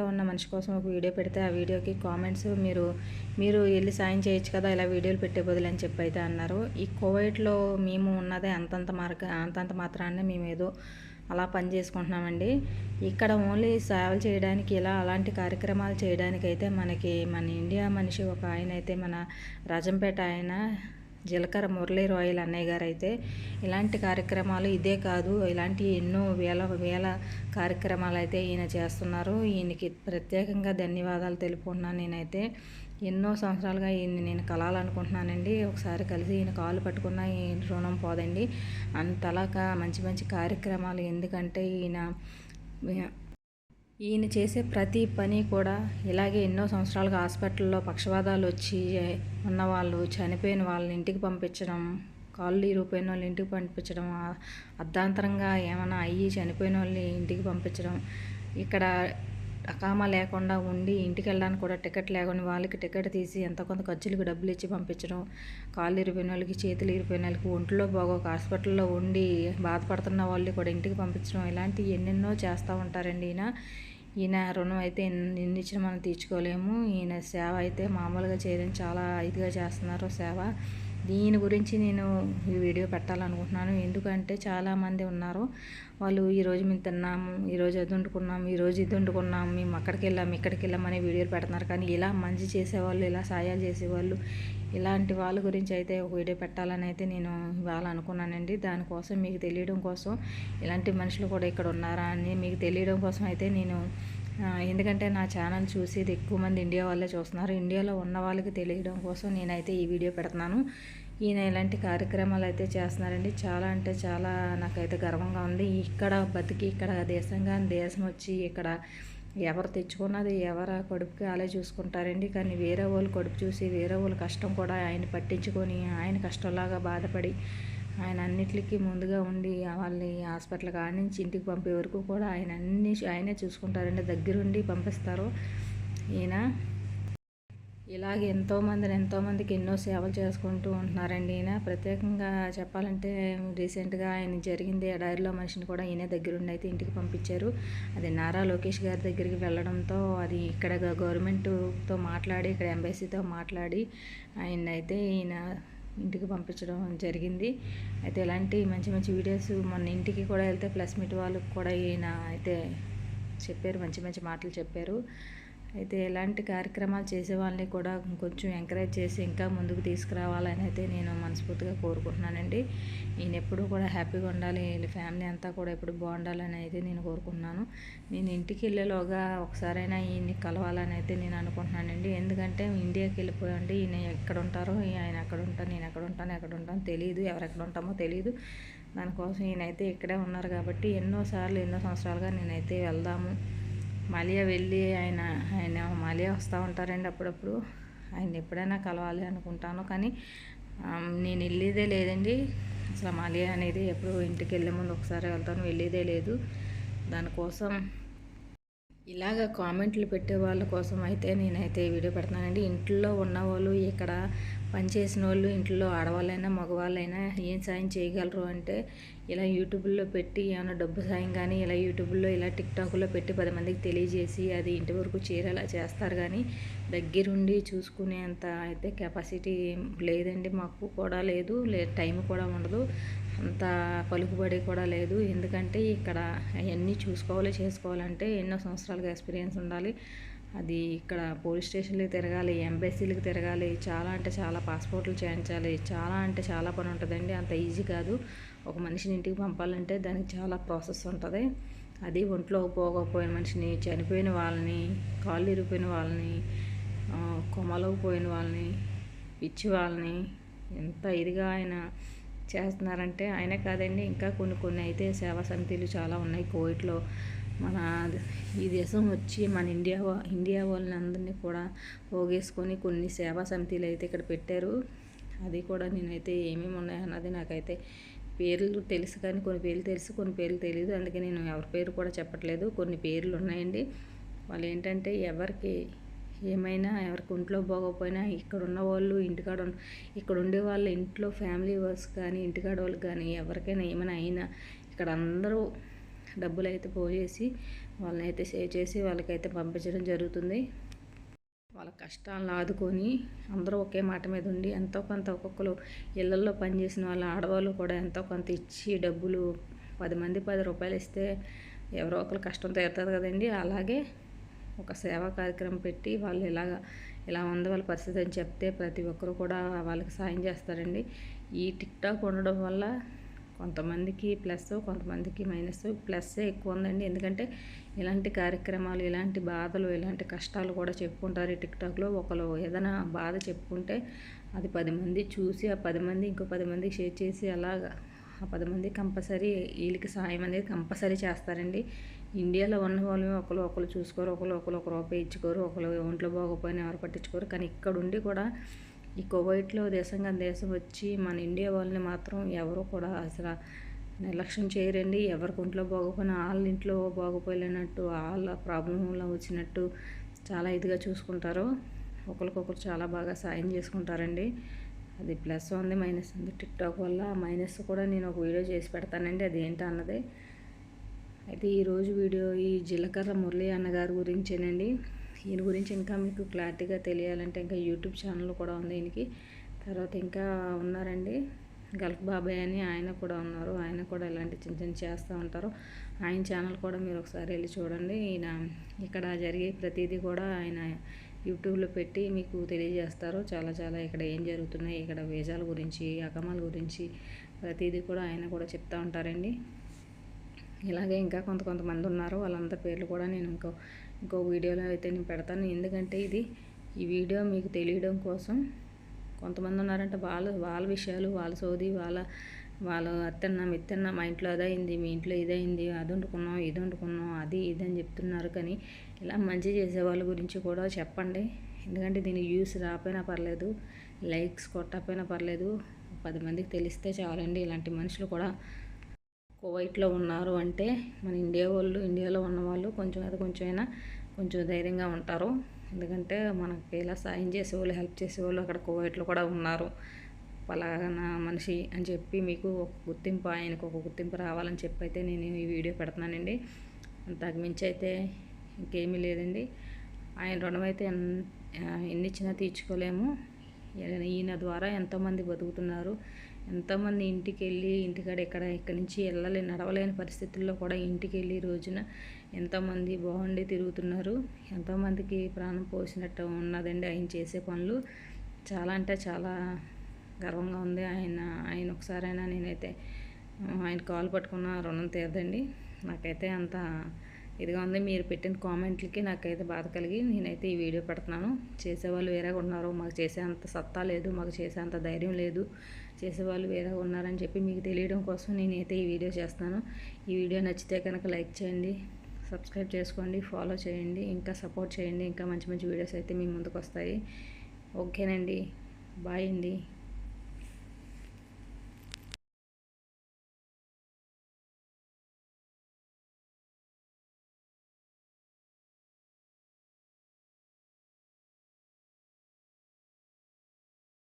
ఇండియాలో ఉన్న మనిషి కోసం ఒక వీడియో పెడితే ఆ వీడియోకి కామెంట్స్ మీరు మీరు వెళ్ళి సాయం చేయొచ్చు కదా ఇలా వీడియోలు పెట్టే బదులు అని చెప్పి అయితే అన్నారు. ఈ కోవిడ్లో మేము ఉన్నదే అంతంత మార్గ అంతంత మాత్రాన్నే మేము ఏదో అలా పని చేసుకుంటున్నామండి. ఇక్కడ ఓన్లీ సేవలు చేయడానికి ఇలా అలాంటి కార్యక్రమాలు చేయడానికి అయితే మనకి మన ఇండియా మనిషి ఒక ఆయన అయితే మన రాజంపేట ఆయన జీలకర్ర మురళీ రాయల్ అన్నయ్య గారు అయితే ఇలాంటి కార్యక్రమాలు ఇదే కాదు ఇలాంటి ఎన్నో వేల వేల కార్యక్రమాలు అయితే ఈయన చేస్తున్నారు. ఈయనకి ప్రత్యేకంగా ధన్యవాదాలు తెలుపుకున్నాను నేనైతే ఎన్నో సంవత్సరాలుగా ఈయన నేను కలాలనుకుంటున్నానండి. ఒకసారి కలిసి ఈయన కాలు పట్టుకున్న ఈ రుణం పోదండి. అంతలాగా మంచి మంచి కార్యక్రమాలు ఎందుకంటే ఈయన ఈయన చేసే ప్రతి పని కూడా ఇలాగే ఎన్నో సంవత్సరాలుగా హాస్పిటల్లో పక్షవాదాలు వచ్చి ఉన్నవాళ్ళు చనిపోయిన వాళ్ళని ఇంటికి పంపించడం కాళ్ళు ఇరిగిపోయిన వాళ్ళు ఇంటికి పంపించడం అర్ధాంతరంగా ఏమైనా అయ్యి చనిపోయిన వాళ్ళని ఇంటికి పంపించడం ఇక్కడ అకామా లేకుండా ఉండి ఇంటికి వెళ్ళడానికి కూడా టికెట్ లేకుండా వాళ్ళకి టికెట్ తీసి ఎంత కొంత ఖర్చులకు డబ్బులు ఇచ్చి పంపించడం కాళ్ళు ఇరిపోయిన వాళ్ళకి చేతులు ఇరిపోయిన వాళ్ళకి ఒంట్లో బాగోక హాస్పిటల్లో ఉండి బాధపడుతున్న వాళ్ళు కూడా ఇంటికి పంపించడం ఇలాంటివి ఎన్నెన్నో చేస్తూ ఉంటారండి ఈయన. ఈయన రుణం అయితే ఎన్ని మనం తీర్చుకోలేము. ఈయన సేవ అయితే మామూలుగా చేయడం చాలా ఇదిగా చేస్తున్నారు సేవ. దీని గురించి నేను ఈ వీడియో పెట్టాలనుకుంటున్నాను. ఎందుకంటే చాలామంది ఉన్నారు. వాళ్ళు ఈరోజు మేము తిన్నాము ఈరోజు అది వండుకున్నాము ఈరోజు ఇది వండుకున్నాము మేము అక్కడికి వెళ్ళాము ఇక్కడికి వెళ్ళామని వీడియోలు పెడుతున్నారు. కానీ ఇలా మంచి చేసేవాళ్ళు ఇలా సాయాలు చేసేవాళ్ళు ఇలాంటి వాళ్ళ గురించి అయితే ఒక వీడియో పెట్టాలని అయితే నేను ఇవాళ అనుకున్నానండి. దానికోసం మీకు తెలియడం కోసం ఇలాంటి మనుషులు కూడా ఇక్కడ ఉన్నారా అని మీకు తెలియడం కోసం అయితే నేను ఎందుకంటే నా ఛానల్ చూసేది ఎక్కువ మంది ఇండియా వాళ్ళే చూస్తున్నారు. ఇండియాలో ఉన్న వాళ్ళకి తెలియడం కోసం నేనైతే ఈ వీడియో పెడుతున్నాను. ఈయన ఇలాంటి కార్యక్రమాలు అయితే చేస్తున్నారండి. చాలా అంటే చాలా నాకైతే గర్వంగా ఉంది. ఇక్కడ బతికి ఇక్కడ దేశంగా దేశం వచ్చి ఇక్కడ ఎవరు తెచ్చుకున్నది ఎవరు కడుపుకి అలా చూసుకుంటారండి. కానీ వేరే వాళ్ళు కడుపు చూసి వేరే వాళ్ళ కష్టం కూడా ఆయన పట్టించుకొని ఆయన కష్టంలాగా బాధపడి ఆయన అన్నిటికీ ముందుగా ఉండి వాళ్ళని హాస్పిటల్ కాడి నుంచి ఇంటికి పంపే వరకు కూడా ఆయన అన్ని ఆయనే చూసుకుంటారండి. దగ్గరుండి పంపిస్తారు. ఈయన ఇలాగ ఎంతోమందిని ఎంతోమందికి ఎన్నో సేవలు చేసుకుంటూ ఉంటున్నారండి ఈయన. ప్రత్యేకంగా చెప్పాలంటే రీసెంట్గా ఆయన జరిగింది ఎడారిలో మనిషిని కూడా ఈయన దగ్గరుండి అయితే ఇంటికి పంపించారు. అది నారా లోకేష్ గారి దగ్గరికి వెళ్ళడంతో అది ఇక్కడ గవర్నమెంట్తో మాట్లాడి ఇక్కడ ఎంబసీతో మాట్లాడి ఆయన అయితే ఈయన ఇంటికి పంపించడం జరిగింది. అయితే ఇలాంటి మంచి మంచి వీడియోస్ మన ఇంటికి కూడా వెళ్తే ప్లస్ మీట్ వాళ్ళకి కూడా ఈయన అయితే చెప్పారు మంచి మంచి మాటలు చెప్పారు. అయితే ఎలాంటి కార్యక్రమాలు చేసే వాళ్ళని కూడా కొంచెం ఎంకరేజ్ చేసి ఇంకా ముందుకు తీసుకురావాలని అయితే నేను మనస్ఫూర్తిగా కోరుకుంటున్నానండి. నేను ఎప్పుడూ కూడా హ్యాపీగా ఉండాలి. వీళ్ళ ఫ్యామిలీ అంతా కూడా ఎప్పుడు బాగుండాలని అయితే నేను కోరుకుంటున్నాను. నేను ఇంటికి వెళ్ళేలోగా ఒకసారైనా ఈయన్ని కలవాలని అయితే నేను అనుకుంటున్నానండి. ఎందుకంటే ఇండియాకి వెళ్ళిపోయండి ఈయన ఎక్కడ ఉంటారో ఆయన అక్కడ ఉంటాను నేను ఎక్కడ ఉంటాను ఎక్కడ ఉంటాను తెలియదు ఎవరెక్కడ ఉంటామో తెలియదు. దానికోసం ఈయనైతే ఇక్కడే ఉన్నారు కాబట్టి ఎన్నోసార్లు ఎన్నో సంవత్సరాలుగా నేనైతే వెళ్దాము. మాలియా వెళ్ళి ఆయన ఆయన మాలియా వస్తూ ఉంటారండి అప్పుడప్పుడు. ఆయన ఎప్పుడైనా కలవాలి అనుకుంటాను కానీ నేను వెళ్ళేదే లేదండి. అసలు మాలియా అనేది ఎప్పుడు ఇంటికి వెళ్ళే ముందు ఒకసారి వెళ్తాను వెళ్ళేదే లేదు. దానికోసం ఇలాగ కామెంట్లు పెట్టే వాళ్ళ కోసం అయితే నేనైతే వీడియో పెడతానండి. ఇంట్లో ఉన్నవాళ్ళు ఇక్కడ పనిచేసిన వాళ్ళు ఇంట్లో ఆడవాళ్ళైనా మగవాళ్ళైనా ఏం సాయం చేయగలరు అంటే ఇలా యూట్యూబ్లో పెట్టి ఏమైనా డబ్బు సాయం కానీ ఇలా యూట్యూబ్లో ఇలా టిక్టాక్లో పెట్టి పది మందికి తెలియజేసి అది ఇంటి వరకు చేరేలా చేస్తారు. కానీ దగ్గరుండి చూసుకునేంత అయితే కెపాసిటీ లేదండి. మాకు కూడా లేదు. లే టైం కూడా ఉండదు. అంత పలుకుబడి కూడా లేదు. ఎందుకంటే ఇక్కడ అవన్నీ చూసుకోవాలి చేసుకోవాలంటే ఎన్నో సంవత్సరాలుగా ఎక్స్పీరియన్స్ ఉండాలి. అది ఇక్కడ పోలీస్ స్టేషన్లకు తిరగాలి ఎంబసీలకు తిరగాలి చాలా అంటే చాలా పాస్పోర్ట్లు చేయించాలి చాలా అంటే చాలా పని ఉంటుందండి. అంత ఈజీ కాదు. ఒక మనిషిని ఇంటికి పంపాలంటే దానికి చాలా ప్రాసెస్ ఉంటుంది. అది ఒంట్లో పోకపోయిన మనిషిని చనిపోయిన వాళ్ళని కాళ్ళు ఇరిగిపోయిన వాళ్ళని కొమ్మలకు పోయిన వాళ్ళని పిచ్చి వాళ్ళని ఎంత ఇదిగా ఆయన చేస్తున్నారంటే ఆయనే కాదండి. ఇంకా కొన్ని కొన్ని అయితే సేవా సమితిలు చాలా ఉన్నాయి కోవిడ్లో మన ఈ దేశం వచ్చి మన ఇండియా ఇండియా వాళ్ళని అందరినీ కూడా పోగేసుకొని కొన్ని సేవా సమితిలు అయితే ఇక్కడ పెట్టారు. అది కూడా నేనైతే ఏమేమి ఉన్నాయన్నది నాకైతే పేర్లు తెలుసు కానీ కొన్ని పేర్లు తెలుసు కొన్ని పేర్లు తెలియదు అందుకే నేను ఎవరి పేరు కూడా చెప్పట్లేదు. కొన్ని పేర్లు ఉన్నాయండి. వాళ్ళు ఏంటంటే ఎవరికి ఏమైనా ఎవరికి ఒంట్లో పోకపోయినా ఇక్కడ ఉన్న వాళ్ళు ఇంటికాడ ఇక్కడ ఉండే వాళ్ళ ఇంట్లో ఫ్యామిలీ వర్క్స్ కానీ ఇంటికాడ వాళ్ళకి కానీ ఎవరికైనా ఏమైనా అయినా ఇక్కడ అందరూ డబ్బులు అయితే పోయేసి వాళ్ళని అయితే సేవ్ చేసి వాళ్ళకైతే పంపించడం జరుగుతుంది. వాళ్ళ కష్టాలను ఆదుకొని అందరూ ఒకే మాట మీద ఉండి ఎంతో కొంత ఒక్కొక్కరు ఇళ్ళల్లో పనిచేసిన వాళ్ళ ఆడవాళ్ళు కూడా ఎంతో కొంత ఇచ్చి డబ్బులు పది మంది పది రూపాయలు ఇస్తే ఎవరో ఒకరు కష్టం తీరుతుంది కదండి. అలాగే ఒక సేవా కార్యక్రమం పెట్టి వాళ్ళు ఇలాగ ఇలా ఉంది వాళ్ళ పరిస్థితి అని చెప్తే ప్రతి ఒక్కరు కూడా వాళ్ళకి సాయం చేస్తారండి. ఈ టిక్ టాక్ ఉండడం వల్ల కొంతమందికి ప్లస్ కొంతమందికి మైనస్ ప్లస్సే ఎక్కువ ఉందండి ఎందుకంటే ఇలాంటి కార్యక్రమాలు ఇలాంటి బాధలు ఇలాంటి కష్టాలు కూడా చెప్పుకుంటారు ఈ టిక్టాక్లో. ఒకరు ఏదైనా బాధ చెప్పుకుంటే అది పది మంది చూసి ఆ పది మంది ఇంకో పది మందికి షేర్ చేసి అలాగా ఆ పది మంది కంపల్సరీ వీళ్ళకి సాయం అనేది కంపల్సరీ చేస్తారండి. ఇండియాలో ఉన్న వాళ్ళు ఒకరు ఒకరు చూసుకోరు ఒకరు ఒకరు ఒక రూపాయి ఇచ్చుకోరు ఒకరు ఒంట్లో బాగోపోయినా ఎవరు పట్టించుకోరు. కానీ ఇక్కడ ఉండి కూడా ఈ కువైట్లో దేశంగా దేశం వచ్చి మన ఇండియా వాళ్ళని మాత్రం ఎవరు కూడా అసలు నిర్లక్ష్యం చేయరండి. ఎవరికి ఒంట్లో బాగోపోయినా వాళ్ళ ఇంట్లో బాగోపోలేనట్టు వాళ్ళ ప్రాబ్లంలో వచ్చినట్టు చాలా ఇదిగా చూసుకుంటారు. ఒకరికొకరు చాలా బాగా సాయం చేసుకుంటారండి. అది ప్లస్ ఉంది మైనస్ ఉంది టిక్టాక్ వల్ల మైనస్ కూడా నేను ఒక వీడియో చేసి పెడతానండి. అది ఏంటన్నది అయితే ఈరోజు వీడియో ఈ జీలకర్ర మురళి అన్నగారి గురించేనండి. ఈయన గురించి ఇంకా మీకు క్లారిటీగా తెలియాలంటే ఇంకా యూట్యూబ్ ఛానల్ కూడా ఉంది ఈయనకి. తర్వాత ఇంకా ఉన్నారండి గల్ఫ్ బాబాయ్ అని ఆయన కూడా ఉన్నారు. ఆయన కూడా ఇలాంటి చిన్న చిన్న చేస్తూ ఉంటారు. ఆయన ఛానల్ కూడా మీరు ఒకసారి వెళ్ళి చూడండి. ఈయన ఇక్కడ జరిగే ప్రతిదీ కూడా ఆయన యూట్యూబ్లో పెట్టి మీకు తెలియజేస్తారు. చాలా చాలా ఇక్కడ ఏం జరుగుతున్నాయి ఇక్కడ వేజాల గురించి అకమాల గురించి ప్రతిదీ కూడా ఆయన కూడా చెప్తూ ఉంటారండి. ఇలాగే ఇంకా కొంత కొంతమంది ఉన్నారు. వాళ్ళందరి పేర్లు కూడా నేను ఇంకో ఇంకో వీడియోలో అయితే నేను పెడతాను. ఎందుకంటే ఇది ఈ వీడియో మీకు తెలియడం కోసం. కొంతమంది ఉన్నారంటే వాళ్ళ వాళ్ళ విషయాలు వాళ్ళ సోది వాళ్ళ వాళ్ళు అత్తన్న మెత్తన్న మా ఇంట్లో అదైంది మీ ఇంట్లో ఇదైంది అది వండుకున్నాం ఇది వండుకున్నాం అది ఇది అని చెప్తున్నారు. కానీ ఇలా మంచి చేసే వాళ్ళ గురించి కూడా చెప్పండి. ఎందుకంటే దీని యూస్ రాకపోయినా పర్లేదు లైక్స్ కొట్టకపోయినా పర్లేదు. పది మందికి తెలిస్తే చాలండి. ఇలాంటి మనుషులు కూడా కువైట్లో ఉన్నారు అంటే మన ఇండియా వాళ్ళు ఇండియాలో ఉన్న వాళ్ళు కొంచెం అది కొంచెమైనా కొంచెం ధైర్యంగా ఉంటారు. ఎందుకంటే మనకి ఇలా సాయం చేసేవాళ్ళు హెల్ప్ చేసేవాళ్ళు అక్కడ కువైట్లో కూడా ఉన్నారు. పలానా మనిషి అని చెప్పి మీకు ఒక గుర్తింపు ఆయనకు ఒక గుర్తింపు రావాలని చెప్పి అయితే నేను ఈ వీడియో పెడుతున్నానండి. అంతకుమించి అయితే ఇంకేమీ లేదండి. ఆయన రుణం అయితే ఎన్ని ఇచ్చినా తీర్చుకోలేము. ఈయన ద్వారా ఎంతోమంది బతుకుతున్నారు. ఎంతోమంది ఇంటికి వెళ్ళి ఇంటికాడ ఎక్కడ ఇక్కడి నుంచి వెళ్ళలేని నడవలేని పరిస్థితుల్లో కూడా ఇంటికి వెళ్ళి రోజున ఎంతోమంది బాగుండి తిరుగుతున్నారు. ఎంతోమందికి ప్రాణం పోసినట్టు ఉన్నదండి ఆయన చేసే పనులు. చాలా అంటే చాలా గర్వంగా ఉంది ఆయన ఆయన ఒకసారైనా నేనైతే ఆయన కాల్ పట్టుకున్న రుణం తీరదండి. నాకైతే అంత ఇదిగా ఉంది మీరు పెట్టిన కామెంట్లకి నాకైతే బాధ కలిగి నేనైతే ఈ వీడియో పెడుతున్నాను. చేసేవాళ్ళు వేరేగా ఉన్నారు మాకు చేసే అంత సత్తా లేదు మాకు చేసే అంత ధైర్యం లేదు చేసేవాళ్ళు వేరేగా ఉన్నారని చెప్పి మీకు తెలియడం కోసం నేనైతే ఈ వీడియో చేస్తాను ఈ వీడియో నచ్చితే కనుక లైక్ చేయండి సబ్స్క్రైబ్ చేసుకోండి ఫాలో చేయండి ఇంకా సపోర్ట్ చేయండి ఇంకా మంచి మంచి వీడియోస్ అయితే మీ ముందుకు వస్తాయి. ఓకేనండి బాయ్ అండి.